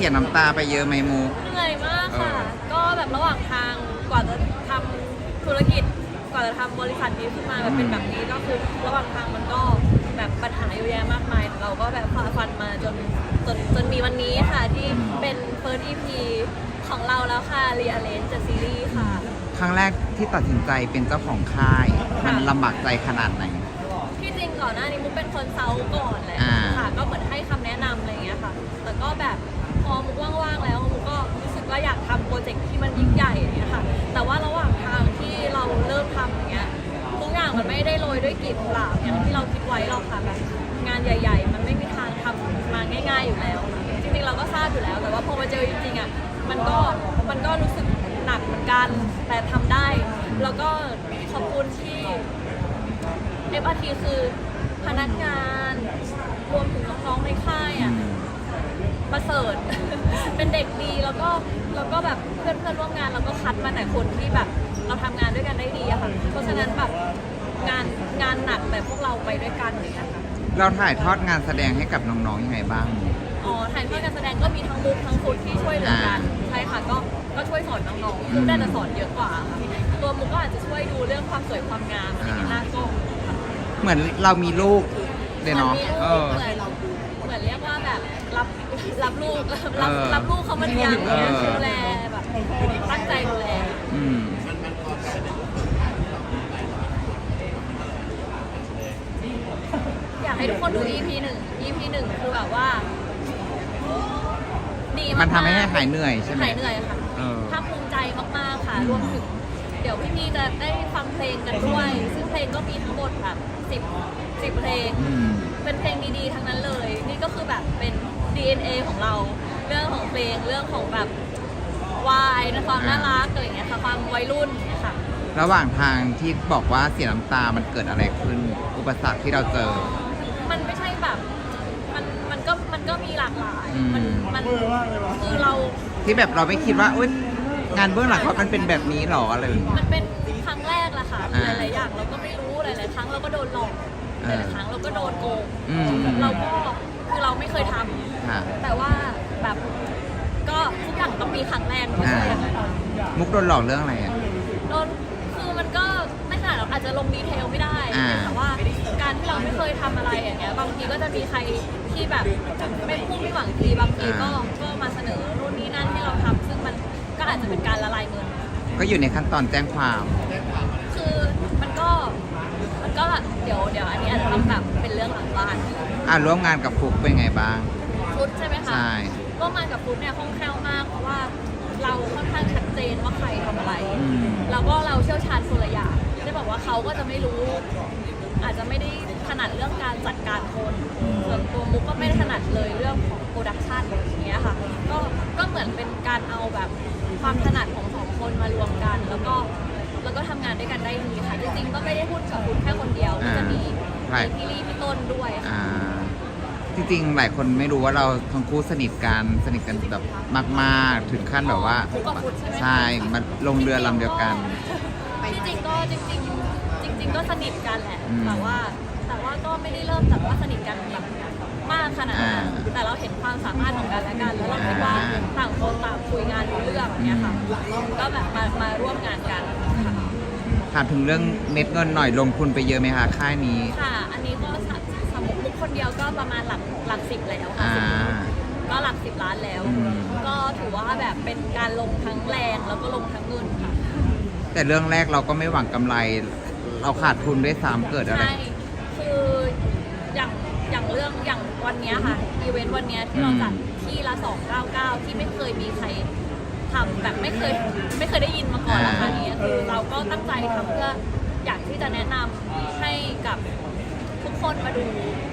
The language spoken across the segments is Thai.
เสียน้ำตาไปเยอะไหมมูเหนื่อยมากค่ะเออก็แบบระหว่างทางกว่าจะทำธุรกิจ กว่าจะทำบริษัทนี้ขึ้นมาแบบเป็นแบบนี้ก็คือระหว่างทางมันก็แบบปัญหาเยอะแยะมากมาย เราก็แบบฝ่าฟันมาจนจนจนมีวันนี้ค่ะที่เป็น first EP ของเราแล้วค่ะ r e a r r a n g e จากซีรีส์ค่ะ ครั้งแรกที่ตัดสินใจเป็นเจ้าของค่าย มันลำบากใจขนาดไหน ที่จริงก่อนหน้านี้มุกเป็นคนเซาก่อนแหละอ่า ค่ะ ก็เหมือนให้คำแนะนำอะไรอย่างเงี้ยค่ะ แต่ก็แบบพ อมุกว่างๆแล้วมุกก็รู้สึกว่าอยากทำโปรเจกต์ที่มันยิ่งใหญ่อย่างเงี้ยค่ะ แต่ว่าระหว่างทางที่เราเริ่มทำอย่างเงี้ยทุกอย่างมันไม่ได้โรยด้วยกลีบกุหลาบอย่างที่เราคิดไว้หรอกค่ะแบบงานใหญ่ ๆ มันไม่มีทางทำมาง่าย ๆอยู่แล้ว จริงๆเราก็ทราบอยู่แล้ว แต่ว่าพอมาเจอจริงๆอะมันก็มันก็รู้สึกหนักเหมือนกันแต่ทำได้ แล้วก็ขอบคุณที่ FRT คือพนักงาน รวมถึงน้องๆในค่ายอะ ประเสริฐ เป็นเด็กดีแล้วก็แล้วก็แบบเพื่อนเพื่อนๆร่วมงานเราก็คัดมาแต่คนที่แบบเราทำงานด้วยกันได้ดีอะค่ะ เพราะฉะนั้นแบบงานงานหนักแต่พวกเราไปด้วยกันอย่างเงี้ยค่ะเราถ่ายทอดงานแสดงให้กับน้องๆยังไงบ้าง อ๋อ ถ่ายทอดการแสดงก็มีทั้งมุกทั้งฟุตที่ช่วยเหลือกันอ่าใช่ค่ะ ก็ก็ช่วยสอนน้องๆอืมุมกได้แต่สอนเยอะกว่าค่ะตัวมุกก็อาจจะช่วยดูเรื่องความสวยความงามอะไรอย่างเงี้ยหน้ากล้องค่ะเหมือนเรามีลูกเลยเนาะหมือมีเอลูกอเหมือนเหมือนเรียกว่าแบบ รับรับลูกรับเออรับลูกเขามาเลี้ยงเนี่ยเออดูแลแบบตั้งใจดูแลอืมอยากให้ทุกคนดู EP หนึ่ง EP หนึ่งคือแบบว่าดีมากๆมันทำให้หายเหนื่อยใช่ไหมหายเหนื่อยค่ะเออ ภาคภูมิใจมากๆค่ะ รวมถึง เดี๋ยวพี่มีจะได้ฟังเพลงกันด้วย ซึ่งเพลงก็มีทั้งหมดแบบสิบสิบเพลง อืม เป็นเพลงดีๆทั้งนั้นเลย นี่ DNA ของเรา เรื่องของเพลงเรื่องของแบบวายนะความน่ารักอะไรอย่างเงี้ยค่ะความวัยรุ่นเนี่ยค่ะ ระหว่างทางที่บอกว่าเสียน้ำตา มันเกิดอะไรขึ้น อุปสรรคที่เราเจอ มันไม่ใช่แบบมันมันก็มันก็มีหลากหลายอืม มันมันคือเรา ที่แบบเราไม่คิดว่าอุ๊ยงานเบื้องหลังเขามันเป็นแบบนี้หรออะไรแบบนี้ มันเป็นครั้งแรกแหละค่ะ อ่าหลาย ๆ อย่างเราก็ไม่รู้หลาย ๆ ครั้งเราก็โดนหลอกหอ่าลาย ๆ ครั้งเราก็โดนโกงอืม เราก็คือเราไม่เคยทำ ค่ะแต่ว่าแบบก็ทุกอย่างต้องมีครั้งแรกไม่ใช่อย่างนั้นมุกโดนหลอกเรื่องอะไรอะ โดนคือมันก็ไม่ขนาดเราอาจจะลงดีเทลไม่ได้อ่า แต่ว่าการที่เราไม่เคยทำอะไรอย่างเงี้ยบางทีก็จะมีใครที่แบบไม่พูดไม่หวังดีบางทีก็ก็มาเสนอรุ่นนี้นั่นให้เราทำซึ่งมันก็อาจจะเป็นการละลายเงิน ก็อยู่ในขั้นตอนแจ้งความ คือมันก็มันก็เดี๋ยวเดี๋ยวอันนี้อาจจะต้องแบบเป็นเรื่องหลังบ้าน อ่าร่วมงานกับฟุกเป็นไงบ้าง ฟุตใช่ไหมคะใช่ ร่วมงานกับฟุตเนี่ยคล่องแคล่วมากเพราะว่าเราค่อนข้างชัดเจนว่าใครทำอะไร อืม แล้วก็เราเชี่ยวชาญคนละอย่างได้บอกว่าเขาก็จะไม่รู้ อาจจะไม่ได้ถนัดเรื่องการจัดการคนส่วนตัวมุกก็ไม่ได้ถนัดเลยเรื่องของโปรดักชันอย่างเงี้ยค่ะก็ก็เหมือนเป็นการเอาแบบความถนัดของสองคนมารวมกัน แล้วก็แล้วก็ทำงานด้วยกันได้ดีค่ะจริงๆก็ไม่ได้พูดกับคุณแค่คนเดียวก็จะมีอ่ามีพี่ลี่พี่ต้นด้วยค่ะ อ่า จริงๆ หลายคนไม่รู้ว่าเราทั้งคู่สนิทกันสนิทกันแบบมากๆ ถึงขั้นแบบว่าฟุกกับฟุตใช่ไหมคะใช่มาลงเรือลำเดียวกันที่จริงก็จริงๆจริง ๆ ก็สนิทกันแหละอืมแต่ว่าแต่ว่าก็ไม่ได้เริ่มจากว่าสนิทกันแบบมากขนาดนั้นอ่าแต่เราเห็นความสามารถของกันและกันแล้วเราคิดว่าอ่า ต่างคนต่างคุยงานรู้เรื่องอย่างเงี้ยค่ะก็แบบมามาร่วมงานกันค่ะ ถามถึงเรื่องเม็ดเงินหน่อยลงทุนไปเยอะไหมคะค่ายนี้ ค่ะ อันนี้ คนเดียวก็ประมาณหลักหลักสิบแล้วค่ะอ่า ก็หลักสิบล้านแล้ว อืม ก็ถือว่าแบบเป็นการลงทั้งแรงแล้วก็ลงทั้งเงินค่ะ แต่เรื่องแรกเราก็ไม่หวังกำไร เราขาดทุนด้วยซ้ำเกิดอะไร ใช่ คืออย่างอย่างเรื่องอย่างวันเนี้ยค่ะ อีเวนต์วันเนี้ยที่เราอืมจัดที่ละ299 ที่ไม่เคยมีใครทำแบบไม่เคยไม่เคยได้ยินมาก่อนราคานี้คือเราก็ตั้งใจทำเพื่ออยากที่จะแนะนำให้กับทุก คนมาดู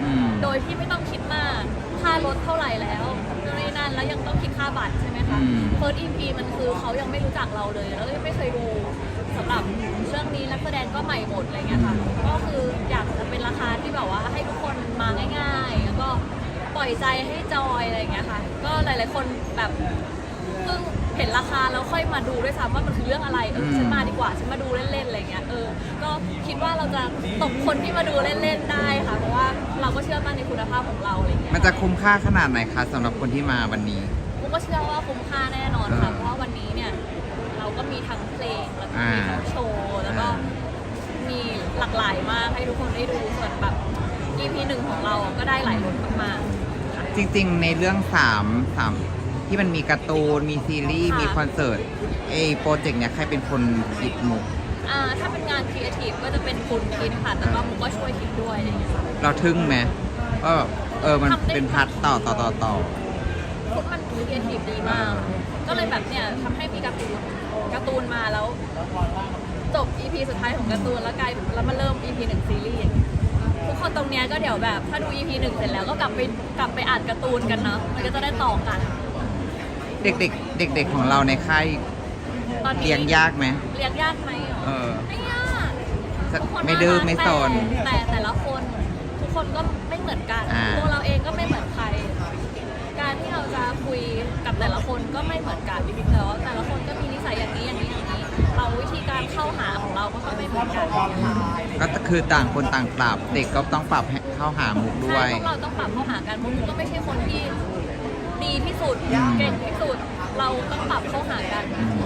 อืม โดยที่ไม่ต้องคิดมาก ค่ารถเท่าไหร่แล้วนู่นนี่นั่นแล้วยังต้องคิดค่าบัตรใช่ไหมคะ อืมเฟิร์สอีพีมันคือเขายังไม่รู้จักเราเลย แล้วก็ยังไม่เคยดูสำหรับเรื่องนี้นักแสดงก็ใหม่หมดอะไรเงี้ยค่ะ ก็คืออยากจะเป็นราคาที่แบบว่าให้ทุกคนมาง่าย ๆ แล้วก็ปล่อยใจให้จอยอะไรเงี้ยค่ะ ก็หลาย ๆ คนแบบเพิ่ง เห็นราคาแล้วค่อยมาดูด้วยซ้ำว่ามันคือเรื่องอะไรเอออืมฉันมาดีกว่าฉันมาดูเล่นๆอะไรเงี้ยเออก็คิดว่าเราจะตกคนที่มาดูเล่นๆได้ค่ะเพราะว่าเราก็เชื่อมั่นในคุณภาพของเราอะไรเงี้ยมันจะคุ้มค่าขนาดไหนคะสำหรับคนที่มาวันนี้โหมุกก็เชื่อว่าคุ้มค่าแน่นอนค่ะอ่าเพราะว่าวันนี้เนี่ยเราก็มีทั้งเพลงแล้วก็อ่ามีมีทั้งโชว์แล้วก็อ่ามีหลากหลายมากให้ทุกคนได้ดูส่วนแบบ EP หนึ่งของเราก็ได้หลายรสมากๆจริงๆ ในเรื่องสามสาม ที่มันมีการ์ตูน มีซีรีส์ ค่ะ มีคอนเสิร์ตไอ้โปรเจกต์เนี้ยใครเป็นคนคิดมุก อ่าถ้าเป็นงานครีเอทีฟก็จะเป็นคุณคิดค่ะ แต่ว่ามุกก็ช่วยคิดด้วยอะไรอย่างเงี้ยค่ะเราทึ่งไหมว่าแบบเออ มันทำได้เป็นพัดต่อต่อต่อต่อ คุณมันครีเอทีฟดีมาก ก็เลยแบบเนี่ยทำให้มีการ์ตูนการ์ตูนมาแล้ว จบ EP สุดท้ายของการ์ตูนแล้วกลายแล้วมาเริ่ม EP หนึ่งซีรีส์อย่างเงี้ยทุกคนตรงเนี้ยก็เดี๋ยวแบบ ถ้าดู EP หนึ่งเสร็จแล้วก็กลับไปกลับไปอ่านการ์ตูนกันเนาะมันก็จะได้ต่อกัน เด็กๆ เด็ก ๆ ของเราในค่ายตอนนี้เลี้ยงยากไหมเลี้ยงยากไหมหรอ เออ ไม่ยากทุกคนไม่ดื้อน่ารักไม่สน แต่แต่แต่ละคนทุกคนก็ไม่เหมือนกันอ่า ตัวเราเองก็ไม่เหมือนใคร การที่เราจะคุยกับแต่ละคนก็ไม่เหมือนกันแล้วแต่ละคนก็มีนิสัยอย่างนี้อย่างนี้อย่างนี้ เราวิธีการเข้าหาของเราก็ไม่เหมือนกันก็คือต่างคนต่างปรับ เด็กก็ต้องปรับให้เข้าหามุกด้วใช่ยพวกเราต้องปรับเข้าหากันมุกก็ไม่ใช่คนที่ ดีที่สุดอืมเก่งที่สุด เราต้องปรับเข้าหากันอืม